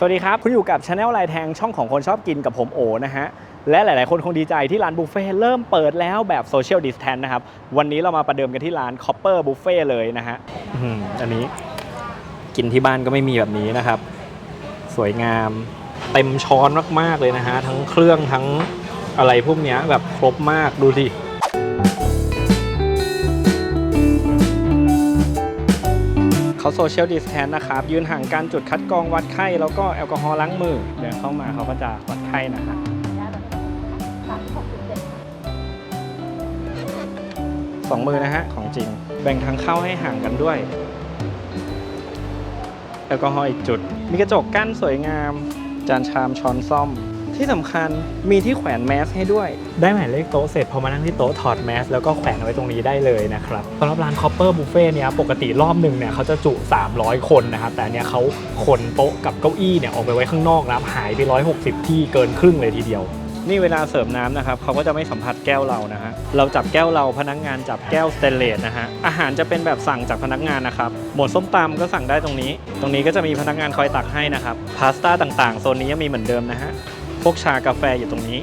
สวัสดีครับ คุณอยู่กับช anel ลายแทงช่องของคนชอบกินกับผมโอนะฮะ และหลาย ๆ คนคงดีใจที่ร้านบุฟเฟ่เริ่มเปิดแล้วแบบโซเชียลดิสแทนนะครับ วันนี้เรามาประเดิมกันที่ร้าน Copper Buffet เลยนะฮะอันนี้กินที่บ้านก็ไม่มีแบบนี้นะครับ สวยงามเต็มช้อนมาก ๆ เลยนะฮะ ทั้งเครื่องทั้งอะไรพวกนี้แบบครบมากดูสิ เขาโซเชียลดิสแทนนะครับ ยืนห่างกันจุดคัดกรองวัดไข้ แล้วก็แอลกอฮอล์ล้างมือ เดินเข้ามาเขาก็จะวัดไข้นะฮะสองมือนะฮะ ของจริง แบ่งทางเข้าให้ห่างกันด้วย แอลกอฮอล์อีกจุด มีกระจกกั้นสวยงาม จานชามช้อนซ่อม ที่สำคัญมีที่แขวนแมสให้ด้วย ได้หมายเลขโต๊ะเสร็จพอมานั่งที่โต๊ะถอดแมสแล้วก็แขวนเอาไว้ตรงนี้ได้เลยนะครับสำหรับร้าน Copper Buffet เนี่ยปกติรอบหนึ่งเนี่ยเขาจะจุ 300 คนนะครับแต่อันเนี่ยเขาขนโต๊ะกับเก้าอี้เนี่ยออกไปไว้ข้างนอกนะครับหายไป 160 ที่เกินครึ่งเลยทีเดียวนี่เวลาเสิร์ฟน้ำนะครับเขาก็จะไม่สัมผัสแก้วเรานะฮะเราจับแก้วเราพนักงานจับแก้วสเตนเลสนะฮะอาหารจะเป็นแบบสั่งจากพนักงานนะครับหมวดส้มตำก็สั่งได้ตรงนี้ ตรงนี้ก็จะมีพนักงานคอยตักให้นะครับพาสต้าต่างๆโซนนี้ยังมีเหมือนเดิมนะฮะ พวกชากาแฟอยู่ตรงนี้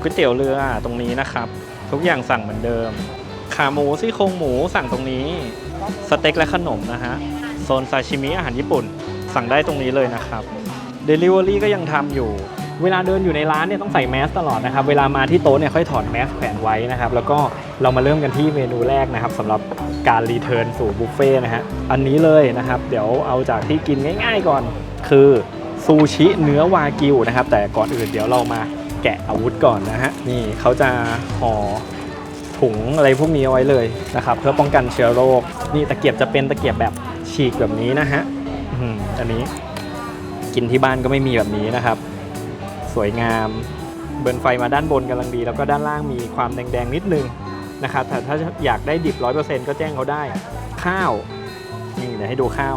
ก๋วยเตี๋ยวเรือตรงนี้นะครับ ทุกอย่างสั่งเหมือนเดิม ขาหมูซี่โครงหมูสั่งตรงนี้ สเต็กและขนมนะฮะโซนซาชิมิอาหารญี่ปุ่น สั่งได้ตรงนี้เลยนะครับ Delivery ก็ยังทำอยู่ เวลาเดินอยู่ในร้านเนี่ยต้องใส่แมสตลอดนะครับ เวลามาที่โต๊ะเนี่ยค่อยถอดแมสแขวนไว้นะครับ แล้วก็เรามาเริ่มกันที่เมนูแรกนะครับสำหรับการรีเทิร์นสู่บุฟเฟ่นะฮะ อันนี้เลยนะครับ เดี๋ยวเอาจากที่กินง่าย ๆ ก่อน คือ ซูชิเนื้อวากิวนะครับ แต่ก่อนอื่นเดี๋ยวเรามาแกะอาวุธก่อนนะฮะนี่เขาจะห่อถุงอะไรพวกนี้เอาไว้เลยนะครับ เพื่อป้องกันเชื้อโรค นี่ตะเกียบจะเป็นตะเกียบแบบฉีกแบบนี้นะฮะอืมอันนี้กินที่บ้านก็ไม่มีแบบนี้นะครับ สวยงามเบิร์นไฟมาด้านบนกำลังดี แล้วก็ด้านล่างมีความแดงๆนิดนึงนะครับแต่ถ้าอยากได้ดิบ 100%ก็แจ้งเขาได้ ข้าว นี่เดี๋ยวให้ดูข้าว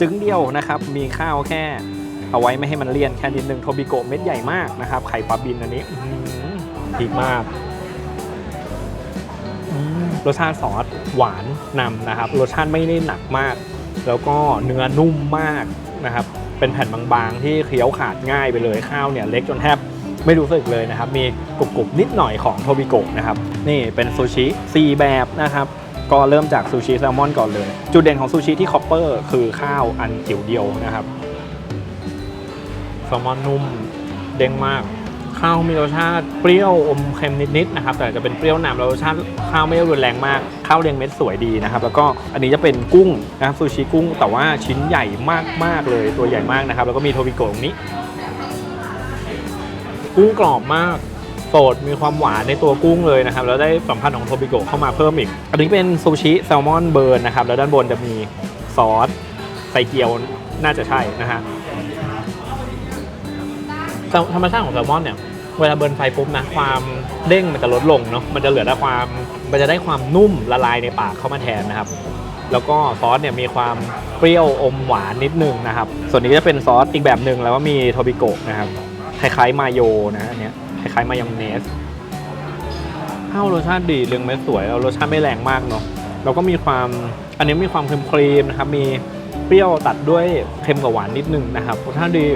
จึงเดียวนะครับ มีข้าวแค่ เอาไว้ไม่ให้มันเลี่ยนแค่นิดนึงโทบิโกะเม็ดใหญ่มากนะครับ ไข่ปลาบินอันนี้พริกมากรสชาติซอสหวานนำนะครับ รสชาติไม่ได้หนักมาก แล้วก็เนื้อนุ่มมากนะครับ เป็นแผ่นบางๆ ที่เคี้ยวขาดง่ายไปเลยข้าวเนี่ยเล็กจนแทบไม่รู้สึกเลยนะครับ มีกรุบๆนิดหน่อยของโทบิโกะนะครับ นี่เป็นซูชิ 4 แบบนะครับ ก็เริ่มจากซูชิแซลมอนก่อนเลย จุดเด่นของซูชิที่คอปเปอร์คือข้าวอันจิ๋วเดียวนะครับ แซลมอนนุ่มเด้งมาก ข้าวมีรสชาติเปรี้ยวอมเค็มนิดๆนะครับ แต่จะเป็นเปรี้ยวนำแล้วรสชาติข้าวไม่ได้รุนแรงมาก ข้าวเรียงเม็ดสวยดีนะครับ แล้วก็อันนี้จะเป็นกุ้งนะครับซูชิกุ้ง แต่ว่าชิ้นใหญ่มากๆเลยตัวใหญ่มากนะครับ แล้วก็มีโทบิโกะตรงนี้ กุ้งกรอบมากสดมีความหวานในตัวกุ้งเลยนะครับ แล้วได้สัมผัสของโทบิโกะเข้ามาเพิ่มอีก อันนี้เป็นซูชิแซลมอนเบิร์นนะครับ แล้วด้านบนจะมีซอสใส่เกี๊ยวน่าจะใช่นะฮะ ธรรมชาติของแซลมอนเนี่ยเวลาเบิร์นไฟปุ๊บนะความเด้งมันจะลดลงเนาะมันจะเหลือแต่ความมันจะได้ความนุ่มละลายในปากเข้ามาแทนนะครับ แล้วก็ซอสเนี่ยมีความเปรี้ยวอมหวานนิดนึงนะครับ ส่วนนี้จะเป็นซอสอีกแบบหนึ่งแล้วก็มีโทบิโกะนะครับคล้ายๆมาโยนะอันเนี้ยคล้ายๆมายองเนสข้าวรสชาติดีเรียงเม็ดสวยแล้วรสชาติไม่แรงมากเนาะแล้วก็มีความอันนี้มีความเค็มครีมนะครับมีเปรี้ยวตัดด้วยเค็มกับหวานนิดนึงนะครับรสชาติดี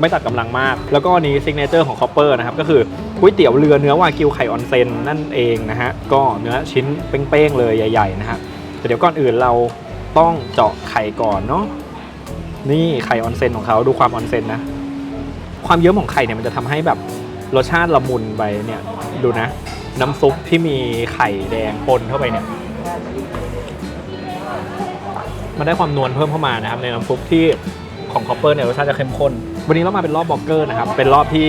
ไม่ตัดกำลังมาก แล้วก็นี้ซิกเนเจอร์ของคอปเปอร์นะครับ ก็คือก๋วยเตี๋ยวเรือเนื้อวากิวไข่ออนเซนนั่นเองนะฮะ ก็เนื้อชิ้นเป้งๆเลยใหญ่ๆนะฮะแต่เดี๋ยวก่อนอื่นเราต้องเจาะไข่ก่อนเนาะนี่ไข่ออนเซนของเขาดูความออนเซนนะ ความเยิ้มของไข่เนี่ยมันจะทำให้แบบรสชาติละมุนไปเนี่ยดูนะ น้ำซุปที่มีไข่แดงปนเข้าไปเนี่ยมันได้ความนวลเพิ่มเข้ามานะครับในน้ำซุปที่ของคอปเปอร์เนี่ยรสชาติจะเข้มข้น วันนี้เรามาเป็นรอบบล็อกเกอร์นะครับ เป็นรอบที่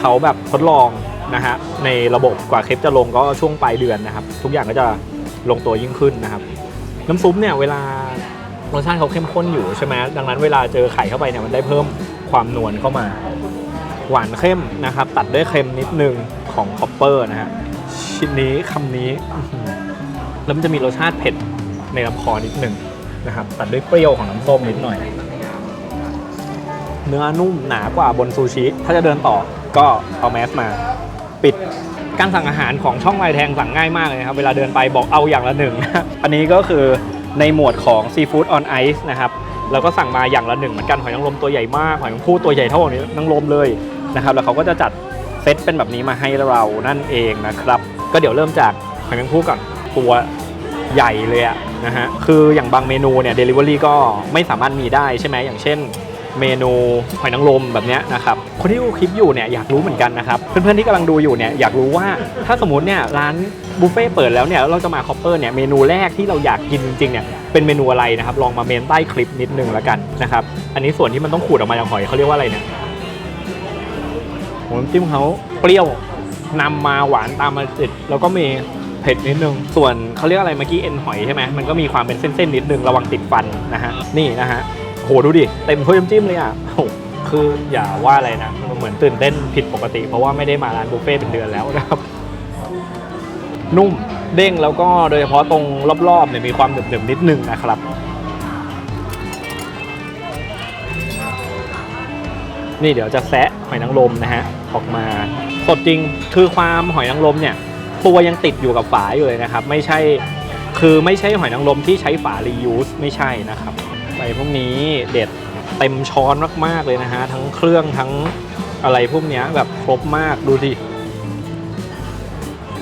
เขาแบบทดลองนะฮะในระบบกว่าคลิปจะลงก็ช่วงปลายเดือนนะครับ ทุกอย่างก็จะลงตัวยิ่งขึ้นนะครับ น้ำซุปเนี่ยเวลารสชาติเขาเข้มข้นอยู่ใช่ไหมดังนั้นเวลาเจอไข่เข้าไปเนี่ยมันได้เพิ่มความนวลเข้ามา หวานเข้มนะครับ ตัดด้วยเค็มนิดนึงของคอปเปอร์นะฮะชิ้นนี้คำนี้ แล้วมันจะมีรสชาติเผ็ดในลำคอนิดนึงนะครับ ตัดด้วยเปรี้ยวของน้ำส้มนิดหน่อย เนื้อนุ่มหนากว่าบนซูชิ ถ้าจะเดินต่อก็เอาแมสมา ปิดการสั่งอาหารของช่องลายแทงสั่งง่ายมากเลยครับเวลาเดินไปบอกเอาอย่างละหนึ่ง อันนี้ก็คือในหมวดของ Seafood on Ice นะครับแล้วก็สั่งมาอย่างละหนึ่งเหมือนกันหอยนางรมตัวใหญ่มากหอยนางรมตัวใหญ่เท่าหอยนางรมเลยนะครับแล้วเขาก็จะจัดเซตเป็นแบบนี้มาให้เรานั่นเองนะครับ ก็เดี๋ยวเริ่มจากหอยนางรมก่อนตัวใหญ่เลยอะนะฮะคืออย่างบางเมนูเนี่ยเดลิเวอรี่ก็ไม่สามารถมีได้ใช่ไหมอย่างเช่น เมนูหอยนางรมแบบนี้นะครับ คนที่ดูคลิปอยู่เนี่ยอยากรู้เหมือนกันนะครับ เพื่อนๆที่กำลังดูอยู่เนี่ยอยากรู้ว่าถ้าสมมติเนี่ยร้านบุฟเฟ่เปิดแล้วเนี่ยเราจะมาคอปเปอร์เนี่ยเมนูแรกที่เราอยากกินจริงๆเนี่ยเป็นเมนูอะไรนะครับลองมาเมนใต้คลิปนิดนึงแล้วกันนะครับอันนี้ส่วนที่มันต้องขูดออกมาจากหอยเขาเรียกว่าอะไรเนี่ยหน้ำจิ้มเขาเปรี้ยวนำมาหวานตามมาติดแล้วก็มีเผ็ดนิดนึง ส่วนเขาเรียกอะไรเมื่อกี้เอ็นหอยใช่ไหมมันก็มีความเป็นเส้นๆนิดนึงระวังติดฟันนะฮะนี่นะฮะ โหดูดิ เต็มถ้วยน้ำจิ้มเลยอะโหคืออย่าว่าอะไรนะมันเหมือนตื่นเต้นผิดปกติ เพราะว่าไม่ได้มาร้านบุฟเฟ่เป็นเดือนแล้วนะครับ นุ่มเด้งแล้วก็โดยเฉพาะตรงรอบๆเนี่ยมีความหนึบๆนิดนึงนะครับนี่เดี๋ยวจะแซะหอยนางรมนะฮะออกมาสดจริงคือความหอยนางรมเนี่ยตัวยังติดอยู่กับฝาอยู่เลยนะครับ ไม่ใช่คือไม่ใช่หอยนางรมที่ใช้ฝา reuse ไม่ใช่นะครับ ใบพวกนี้เด็ดเต็มช้อนมากๆเลยนะฮะ ทั้งเครื่องทั้งอะไรพวกนี้แบบครบมากดูดิ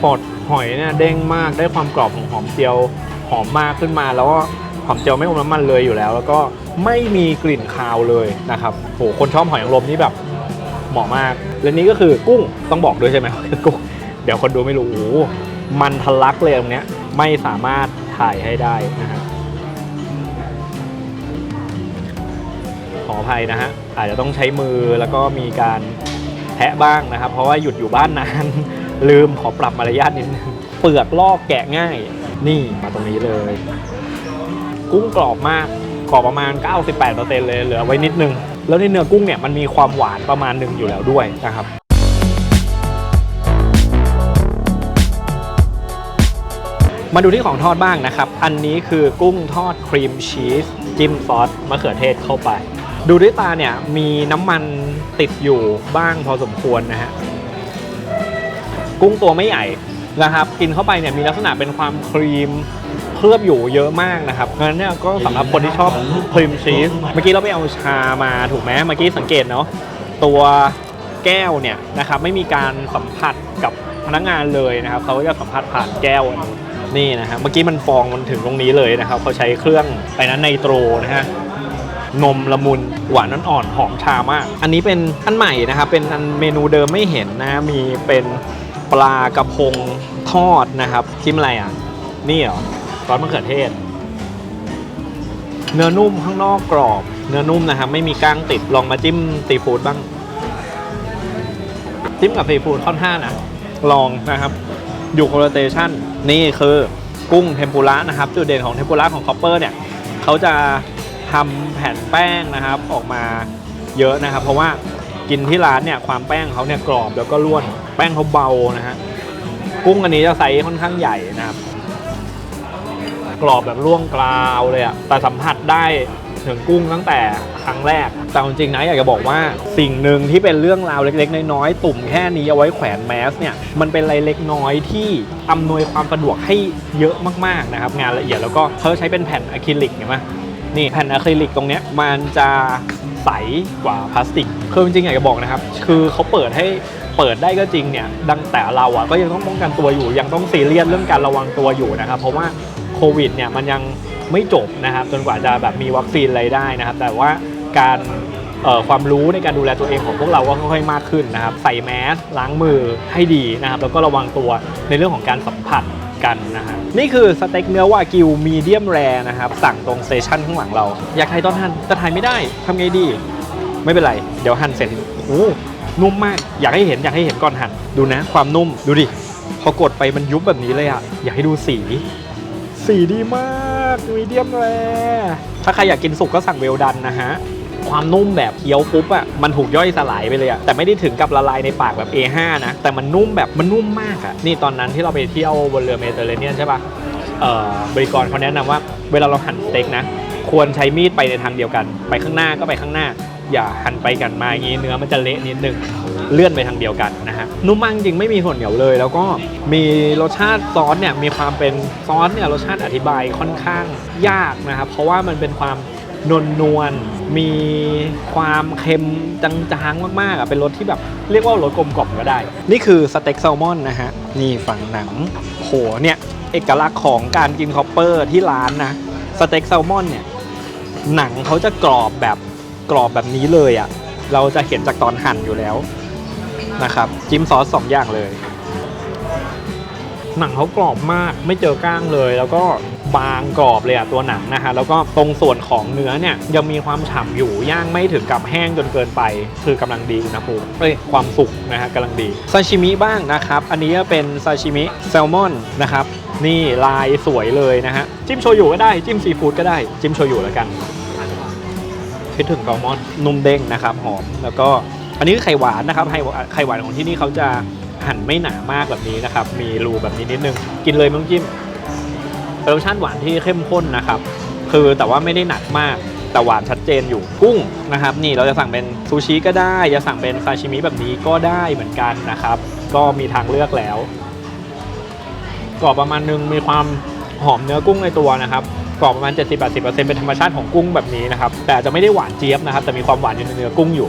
ปอดหอยเนี่ยเด้งมากได้ความกรอบของหอมเจียวหอมมากขึ้นมา แล้วก็หอมเจียวไม่อมน้ำมันเลยอยู่แล้ว แล้วก็ไม่มีกลิ่นคาวเลยนะครับโหคนชอบหอยนางรมนี่แบบเหมาะมาก และนี่ก็คือกุ้งต้องบอกด้วยใช่ไหมคือกุ้งเดี๋ยวคนดูไม่รู้โอ้โหมันทะลักเลยตรงเนี้ยไม่สามารถถ่ายให้ได้นะฮะ ออภัยนะฮะอาจจะต้องใช้มือแล้วก็มีการแทะบ้างนะครับ เพราะว่าหยุดอยู่บ้านนาน ลืมขอปรับมารยาทนิดนึงเปลือกลอกแกะง่าย นี่มาตรงนี้เลย กุ้งกรอบมากกรอบประมาณ 98%เลยเหลือไว้นิดนึง แล้วในเนื้อกุ้งเนี่ยมันมีความหวานประมาณหนึ่งอยู่แล้วด้วยนะครับมาดูที่ของทอดบ้างนะครับ อันนี้คือกุ้งทอดครีมชีส จิ้มซอสมะเขือเทศเข้าไป ดูด้วยตาเนี่ยมีน้ำมันติดอยู่บ้างพอสมควรนะฮะกุ้งตัวไม่ใหญ่นะครับ กินเข้าไปเนี่ยมีลักษณะเป็นความครีมเคลือบอยู่เยอะมากนะครับงั้นเนี่ยก็สำหรับคนที่ชอบครีมชีสเมื่อกี้เราไปเอาชามาถูกไหมเมื่อกี้สังเกตเนาะตัวแก้วเนี่ยนะครับไม่มีการสัมผัสกับพนักงานเลยนะครับเขาก็จะสัมผัสผ่านแก้วนนี้นี่นะฮะเมื่อกี้มันฟองมันถึงตรงนี้เลยนะครับเขาใช้เครื่องไปนั้นไนโตรนะฮะ นมละมุนหวานอ่อนๆหอมชามาก อันนี้เป็นอันใหม่นะครับ เป็นอันเมนูเดิมไม่เห็นนะ มีเป็นปลากระพงทอดนะครับจิ้มอะไรอะ นี่เหรอซอสมะเขือเทศ เนื้อนุ่มข้างนอกกรอบ เนื้อนุ่มนะครับ ไม่มีก้างติดลองมาจิ้มซีฟู้ดบ้าง จิ้มกับซีฟู้ดค่อนข้างนะลองนะครับ อยู่โคโรเตชันนี่คือกุ้งเทมปุระนะครับ จุดเด่นของเทมปุระของคอปเปอร์เนี่ยเขาจะ ทำแผ่นแป้งนะครับออกมาเยอะนะครับ เพราะว่ากินที่ร้านเนี่ยความแป้งเขาเนี่ยกรอบแล้วก็ร่วน แป้งเขาเบานะฮะกุ้งอันนี้จะไซส์ค่อนข้างใหญ่นะครับ กรอบแบบร่วงกราวเลยอะแต่สัมผัสได้ถึงกุ้งตั้งแต่ครั้งแรก แต่จริงๆนะอยากจะบอกว่าสิ่งหนึ่งที่เป็นเรื่องราวเล็กๆ น้อยๆ ตุ่มแค่นี้เอาไว้แขวนแมสเนี่ยมันเป็นอะไรเล็กน้อยที่อำนวยความสะดวกให้เยอะมากๆนะครับ งานละเอียดแล้วก็เขาใช้เป็นแผ่นอะคริลิกเห็นไหม นี่แผ่นอะคริลิกตรงเนี้ยมันจะใสกว่าพลาสติกคือจริงๆอยากจะบอกนะครับ คือเขาเปิดให้เปิดได้ก็จริงเนี่ยดังแต่เราอะก็ยังต้องป้องกันตัวอยู่ ยังต้องซีเรียสเรื่องการระวังตัวอยู่นะครับ เพราะว่าโควิดเนี่ยมันยังไม่จบนะครับจนกว่าจะแบบมีวัคซีนอะไรได้นะครับ แต่ว่าการความรู้ในการดูแลตัวเองของพวกเราก็ค่อยๆมากขึ้นนะครับ ใส่แมสล้างมือให้ดีนะครับ แล้วก็ระวังตัวในเรื่องของการสัมผัส กันนะฮะนี่คือสเต็กเนื้อวากิวมีเดียมแรนะครับ สั่งตรงสเตชันข้างหลังเรา อยากถ่ายตอนทันแต่ถ่ายไม่ได้ทำไงดี ไม่เป็นไร เดี๋ยวหั่นเสร็จโอ้นุ่มมากอยากให้เห็นอยากให้เห็นก่อนหั่นดูนะ ความนุ่มดูดิพอกดไปมันยุบแบบนี้เลยอะอยากให้ดูสีสีดีมากมีเดียมแรถ้าใครอยากกินสุกก็สั่งเวลดันนะฮะ ความนุ่มแบบเคี้ยวปุ๊บอะมันถูกย่อยสลายไปเลยอะแต่ไม่ได้ถึงกับละลายในปากแบบ A5 นะ แต่มันนุ่มแบบมันนุ่มมากอะนี่ตอนนั้นที่เราไปเที่ยวบนเรือเมดิเตอร์เรเนียนใช่ปะเอ่อบริกรเขาแนะนำว่า เวลาเราหั่นสเต็กนะ ควรใช้มีดไปในทางเดียวกัน ไปข้างหน้าก็ไปข้างหน้า อย่าหั่นไปกันมาอย่างนี้เนื้อมันจะเละนิดนึงเลื่อนไปทางเดียวกันนะฮะนุ่มมากจริงไม่มีส่วนเหนียวเลย แล้วก็มีรสชาติซอสเนี่ยมีความเป็นซอสเนี่ยรสชาติอธิบายค่อนข้างยากนะครับเพราะว่ามันเป็นความ นวลนวลๆมีความเค็มจางๆมากๆอะเป็นรสที่แบบเรียกว่ารสกลมกล่อมก็ได้ นี่คือสเต็กแซลมอนนะฮะ นี่ฝั่งหนังโหเนี่ยเอกลักษณ์ของการกินคอปเปอร์ที่ร้านนะสเต็กแซลมอนเนี่ยหนังเขาจะกรอบแบบกรอบแบบนี้เลยอะ่ะเราจะเห็นจากตอนหั่นอยู่แล้วนะครับจิ้มซอสสองอย่างเลย หนังเขากรอบมากไม่เจอก้างเลยแล้วก็ บางกรอบเลยอะตัวหนังนะฮะแล้วก็ตรงส่วนของเนื้อเนี่ยยังมีความฉ่ำอยู่ย่างไม่ถึงกับแห้งจนเกินไป คือกำลังดีอุณหภูมิเอ้ยความสุกนะฮะกำลังดีซาชิมิบ้างนะครับ อันนี้เป็นซาชิมิแซลมอนนะครับนี่ลายสวยเลยนะฮะจิ้มโชยุก็ได้จิ้มซีฟู้ดก็ได้จิ้มโชยุแล้วกันคิดถึงแซลมอนนุ่มเด้งนะครับหอมแล้วก็อันนี้คือไข่หวานนะครับไข่หวานไข่หวานของที่นี่เขาจะหั่นไม่หนามากแบบนี้นะครับ มีรูแบบนี้นิดนึง กินเลยไม่ต้องจิ้ม เป็นรสชาติหวานที่เข้มข้นนะครับ คือแต่ว่าไม่ได้หนักมากแต่หวานชัดเจนอยู่กุ้งนะครับ นี่เราจะสั่งเป็นซูชิก็ได้ จะสั่งเป็นซาชิมิแบบนี้ก็ได้เหมือนกันนะครับ ก็มีทางเลือกแล้วกรอบประมาณนึงมีความหอมเนื้อกุ้งในตัวนะครับกรอบประมาณ 70-80%เป็นธรรมชาติของกุ้งแบบนี้นะครับ แต่จจะไม่ได้หวานเจี๊ยบนะครับ แต่มีความหวานอยู่ในเนื้อกุ้งอยู่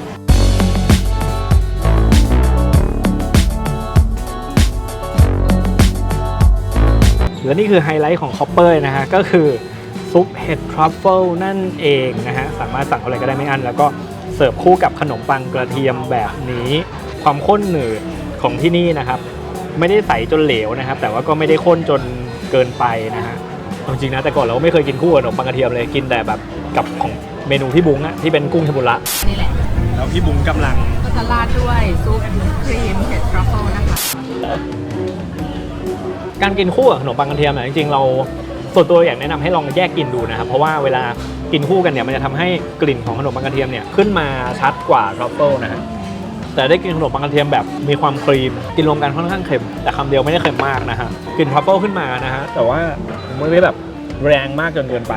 และนี่คือไฮไลท์ของคอปเปอร์นะฮะก็คือซุปเห็ดทรัฟเฟิลนั่นเองนะฮะสามารถสั่งอะไรก็ได้ไม่อั้นแล้วก็เสิร์ฟคู่กับขนมปังกระเทียมแบบนี้ ความข้นหนืดของที่นี่นะครับ ไม่ได้ใสจนเหลวนะครับ แต่ว่าก็ไม่ได้ข้นจนเกินไปนะฮะเอาจริงนะแต่ก่อนเราก็ไม่เคยกินคู่กับขนมปังกระเทียมเลยกินแต่แบบกับของเมนูพี่บุ้งอะที่เป็นกุ้งเทมปุระนี่แหละแล้วพี่บุ้งกำลังก็จะราดด้วยซุปครีมเห็ดทรัฟเฟิลนะคะ การกินคู่กับขนมปังกระเทียมเนี่ยจริงๆเราส่วนตัวอยากแนะนำให้ลองแยกกินดูนะครับเพราะว่าเวลากินคู่กันเนี่ยมันจะทำให้กลิ่นของขนมปังกระเทียมเนี่ยขึ้นมาชัดกว่าทรัฟเฟิลนะฮะแต่ได้กินขนมปังกระเทียมแบบมีความครีมกินรวมกันค่อนข้างเค็ม แต่คำเดียวไม่ได้เค็มมากนะฮะกลิ่นทรัฟเฟิลขึ้นมานะฮะแต่ว่าไม่ได้แบบแรงมากจนเกินไป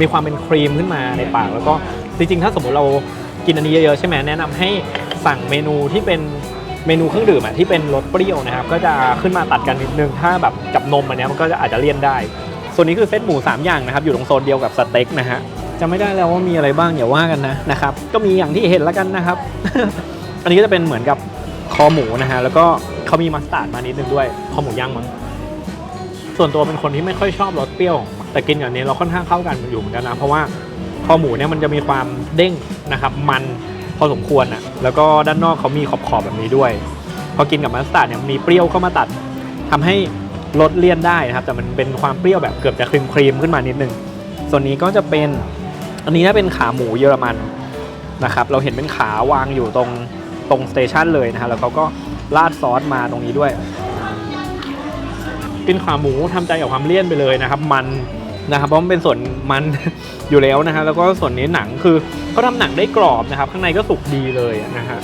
มีความเป็นครีมขึ้นมาในปากแล้วก็จริงๆ ถ้าสมมติเรากินอันนี้เยอะๆใช่ไหมแนะนำให้สั่งเมนูที่เป็น เมนูเครื่องดื่มอะที่เป็นรสเปรี้ยวนะครับ ก็จะขึ้นมาตัดกันนิดนึง ถ้าแบบกับนมอันนี้มันก็จะอาจจะเลี่ยนได้ ส่วนนี้คือเซตหมู 3 อย่างนะครับ อยู่ตรงโซนเดียวกับสเต็กนะฮะจะไม่ได้แล้วว่ามีอะไรบ้างอย่าว่ากันนะนะครับ ก็มีอย่างที่เห็นแล้วกันนะครับ อันนี้ก็จะเป็นเหมือนกับคอหมูนะฮะ แล้วก็เขามีมัสตาร์ดมานิดนึงด้วย คอหมูย่างมั้ง ส่วนตัวเป็นคนที่ไม่ค่อยชอบรสเปรี้ยว แต่กินอย่างนี้เราค่อนข้างเข้ากันอยู่เหมือนกันนะ เพราะว่าคอหมูเนี่ยมันจะมีความเด้งนะครับ มัน พอสมควรอะ แล้วก็ด้านนอกเขามีขอบๆแบบนี้ด้วย พอกินกับมัสตาร์ดเนี่ยมีเปรี้ยวเข้ามาตัดทำให้ลดเลี่ยนได้นะครับ แต่มันเป็นความเปรี้ยวแบบเกือบจะครีมครีมๆขึ้นมานิดนึง ส่วนนี้ก็จะเป็นอันนี้น่าเป็นขาหมูเยอรมันนะครับ เราเห็นเป็นขาวางอยู่ตรงตรงสเตชันเลยนะฮะ แล้วเขาก็ราดซอสมาตรงนี้ด้วย กินขาหมูทำใจกับความเลี่ยนไปเลยนะครับ มัน นะครับเพราะมันเป็นส่วนมัน อยู่แล้วนะฮะแล้วก็ส่วนนี้หนังคือเขาทำหนังได้กรอบนะครับ ข้างในก็สุกดีเลยนะฮะ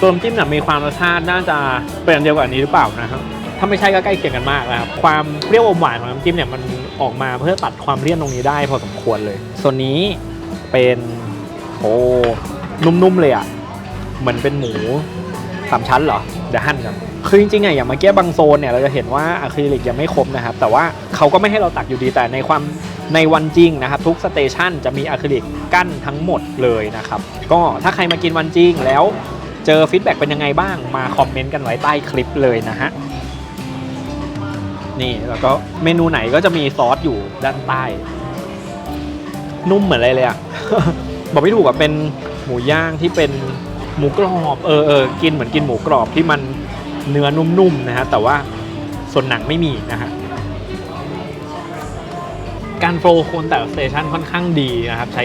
ตัวน้ำจิ้มเนี่ยมีความรสชาติน่าจะเป็นอันเดียวกับอันนี้หรือเปล่านะครับถ้าไม่ใช่ก็ใกล้เคียงกันมากนะครับ ความเปรี้ยวอมหวานของน้ำจิ้มเนี่ยมันออกมาเพื่อตัดความเลี่ยนตรงนี้ได้พอสมควรเลย ส่วนนี้เป็นโอ้นุ่มๆเลยอะเหมือนเป็นหมูสามชั้นเหรอเดี๋ยวหั่นกัน คือจริงๆอะอย่างเมื่อกี้บางโซนเนี่ยเราจะเห็นว่าอะคริลิกยังไม่ครบนะครับ แต่ว่าเขาก็ไม่ให้เราตักอยู่ดีแต่ในความในวันจริงนะครับ ทุกสเตชันจะมีอะคริลิกกั้นทั้งหมดเลยนะครับ ก็ถ้าใครมากินวันจริงแล้วเจอฟีดแบ็กเป็นยังไงบ้างมาคอมเมนต์กันไว้ใต้คลิปเลยนะฮะนี่แล้วก็เมนูไหนก็จะมีซอสอยู่ด้านใต้ นุ่มเหมือนอะไรเลยอะบอกไม่ถูกอะเป็นหมูย่างที่เป็นหมูกรอบ เออเออกินเหมือนกินหมูกรอบที่มัน เนื้อนุ่มๆนะฮะแต่ว่าส่วนหนังไม่มีนะฮะการโฟล์คนแต่ละสเตชันค่อนข้างดีนะครับ ใช้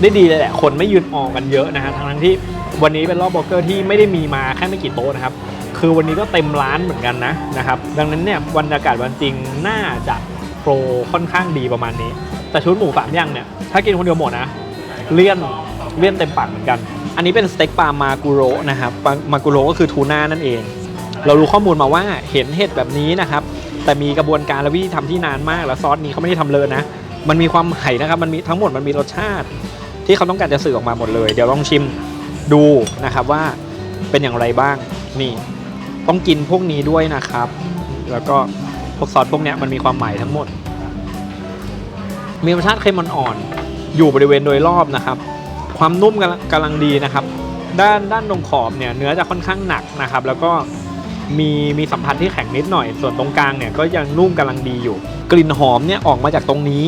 ได้ดีเลยแหละ คนไม่ยืนออกกันเยอะนะฮะทั้งทั้งที่วันนี้เป็นรอบโบรกเกอร์ที่ไม่ได้มีมาแค่ไม่กี่โต๊ะนะครับ คือวันนี้ก็เต็มร้านเหมือนกันนะนะครับ ดังนั้นเนี่ยบรรยากาศวันจริงน่าจะโปรค่อนข้างดีประมาณนี้ แต่ชุดหมูสามย่างเนี่ยถ้ากินคนเดียวหมดนะเลี่ยนเลี่ยนเต็มปากเหมือนกัน อันนี้เป็นสเต็กปลามากุโรนะครับปลามากุโรก็คือทูน่านั่นเอง เรารู้ข้อมูลมาว่าเห็นเห็ดแบบนี้นะครับ แต่มีกระบวนการและวิธีทำที่นานมาก แล้วซอสนี้เขาไม่ได้ทำเลยนะ มันมีความไห่นะครับ มันมีทั้งหมดมันมีรสชาติ ที่เขาต้องการจะสื่อออกมาหมดเลย เดี๋ยวลองชิมดูนะครับว่าเป็นอย่างไรบ้างนี่ ต้องกินพวกนี้ด้วยนะครับ แล้วก็พวกซอสพวกเนี้ยมันมีความใหมายทั้งหมด มีรสชาติเค็มอ่อนๆอยู่บริเวณโดยรอบนะครับ ความนุ่มกำลังกำลังดีนะครับ ด้านด้านตรงขอบเนี่ยเนื้อจะค่อนข้างหนักนะครับ แล้วก็ มีมีสัมผัสที่แข็งนิดหน่อย ส่วนตรงกลางเนี่ยก็ยังนุ่มกำลังดีอยู่ กลิ่นหอมเนี่ยออกมาจากตรงนี้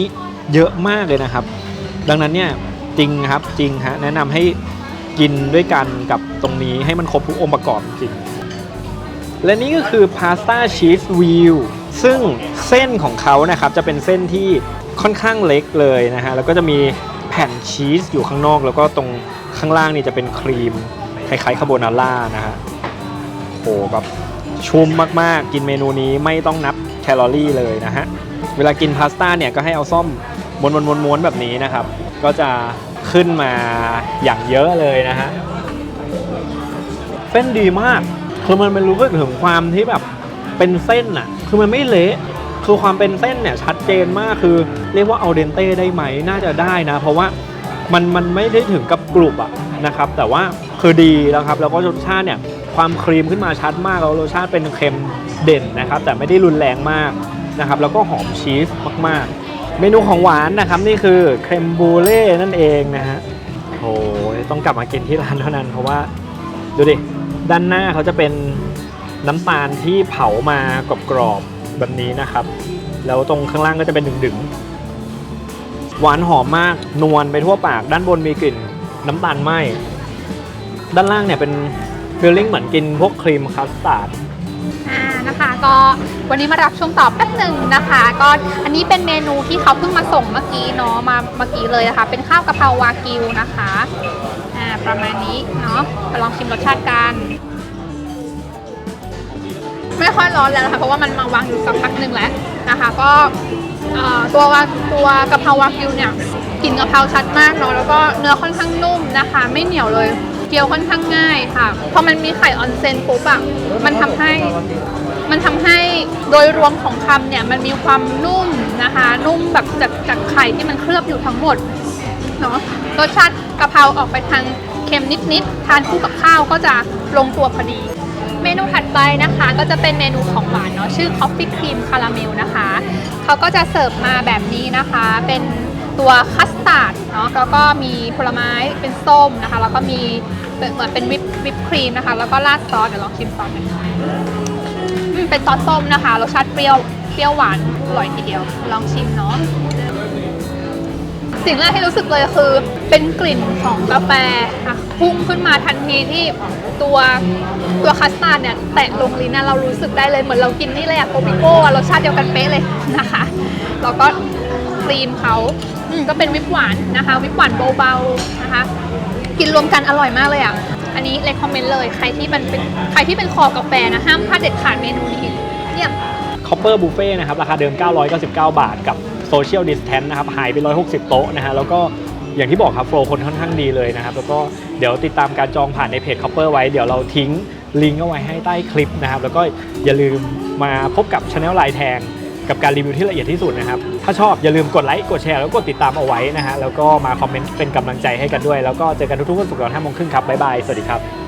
เยอะมากเลยนะครับ ดังนั้นเนี่ยจริงครับจริงฮะแนะนำให้กินด้วยกันกับตรงนี้ให้มันครบทุกองค์ประกอบจริง และนี่ก็คือพาสต้าชีสวิวซึ่งเส้นของเขานะครับจะเป็นเส้นที่ค่อนข้างเล็กเลยนะฮะแล้วก็จะมีแผ่นชีสอยู่ข้างนอก แล้วก็ตรงข้างล่างนี่จะเป็นครีมคล้ายๆคาโบนาร่านะฮะ โอ้แบบชุ่มมากๆ กินเมนูนี้ไม่ต้องนับแคลอรี่เลยนะฮะ เวลากินพาสต้าเนี่ยก็ให้เอาซ่อมม้วนๆๆๆแบบนี้นะครับ ก็จะขึ้นมาอย่างเยอะเลยนะฮะเส้นดีมากคือมันเป็นรู้สึกถึงความที่แบบเป็นเส้นอะคือมันไม่เละคือความเป็นเส้นเนี่ยชัดเจนมากคือ เรียกว่าเอาเดนเต้ได้ไหมน่าจะได้นะ เพราะว่ามันมันไม่ได้ถึงกับกรุบอะนะครับ แต่ว่าคือดีแล้วครับ แล้วก็รสชาติเนี่ย ความครีมขึ้นมาชัดมากแล้วรสชาติเป็นเค็มเด่นนะครับ แต่ไม่ได้รุนแรงมากนะครับ แล้วก็หอมชีสมากๆ เมนูของหวานนะครับนี่คือเครมบูเล่นั่นเองนะฮะโอ้ยต้องกลับมากินที่ร้านเท่านั้น เพราะว่าดูดิด้านหน้าเขาจะเป็นน้ำตาลที่เผามากรอบๆแบบนี้นะครับ แล้วตรงข้างล่างก็จะเป็นดึงๆหวานหอมมากนวลไปทั่วปาก ด้านบนมีกลิ่นน้ำตาลไหมด้านล่างเนี่ยเป็น ฟีลลิ่งเหมือนกินพวกครีมคัสตาร์ดอ่านะคะก็วันนี้มารับช่วงตอบแป๊บหนึ่งนะคะ ก็อันนี้เป็นเมนูที่เขาเพิ่งมาส่งเมื่อกี้เนาะมาเมื่อกี้เลยนะคะ เป็นข้าวกะเพราวากิวนะคะอ่าประมาณนี้เนาะมาลองชิมรสชาติกันไม่ค่อยร้อนแล้วนะคะเพราะว่ามันมาวางอยู่สักพักหนึ่งแล้วนะคะ ก็ตัวตัวกะเพราวากิวเนี่ยกลิ่นกะเพราชัดมากเนาะแล้วก็เนื้อค่อนข้างนุ่มนะคะ ไม่เหนียวเลย เคี้ยวค่อนข้างง่ายค่ะพอมันมีไข่ออนเซนปุ๊บอะมันทำให้มันทำให้โดยรวมของคำเนี่ยมันมีความนุ่มนะคะ นุ่มแบบจากจากไข่ที่มันเคลือบอยู่ทั้งหมดเนาะรสชาติกะเพราออกไปทางเค็มนิดๆทานคู่กับข้าวก็จะลงตัวพอดี เมนูถัดไปนะคะ ก็จะเป็นเมนูของหวานเนาะชื่อ Coffee Cream Caramel นะคะเขาก็จะเสิร์ฟมาแบบนี้นะคะเป็น ตัวคัสตาร์ดเนาะแล้วก็มีผลไม้เป็นส้มนะคะ แล้วก็มีเหมือนเป็นวิปวิปครีมนะคะ แล้วก็ราดซอสเดี๋ยวลองชิมซอสกันค่ะเป็นซอสส้มนะคะรสชาติเปรี้ยวเปรี้ยวหวานอร่อยทีเดียว ลองชิมเนาะสิ่งแรกที่รู้สึกเลยคือเป็นกลิ่นของกาแฟค่ะพุ่งขึ้นมาทันทีที่ตัวตัวคัสตาร์ดเนี่ยแตะลงลิ้นนะเรารู้สึกได้เลยเหมือนเรากินนี่เลยอะโกปิโก้อะรสชาติเดียวกันเป๊ะเลยนะคะ แล้วก็ครีมเขา อืมก็เป็นวิปหวานนะคะ วิปหวานเบาๆนะคะ กินรวมกันอร่อยมากเลยอะ อันนี้เลคคอมเมนต์เลยใครที่มันเป็นใครที่เป็นคอกาแฟนะ ห้ามพลาดเด็ดขาดเมนูนี้เนี่ยคอปเปอร์บุฟเฟ่นะครับ ราคาเดิม 999 บาท กับโซเชียลดิสแทนนะครับ หายไป 160 โต๊ะนะฮะ แล้วก็อย่างที่บอกครับ โฟล์คนค่อนข้างดีเลยนะครับ แล้วก็เดี๋ยวติดตามการจองผ่านในเพจคอปเปอร์ไว้ เดี๋ยวเราทิ้งลิงก์เอาไว้ให้ใต้คลิปนะครับ แล้วก็อย่าลืมมาพบกับช anel ลายแทง กับการรีวิวที่ละเอียดที่สุดนะครับ ถ้าชอบอย่าลืมกดไลค์ กดแชร์แล้วกดติดตามเอาไว้นะฮะ แล้วก็มาคอมเมนต์เป็นกำลังใจให้กันด้วย แล้วก็เจอกันทุกๆวันศุกร์ตอนห้าโมงครึ่งครับ บ๊ายบาย สวัสดีครับ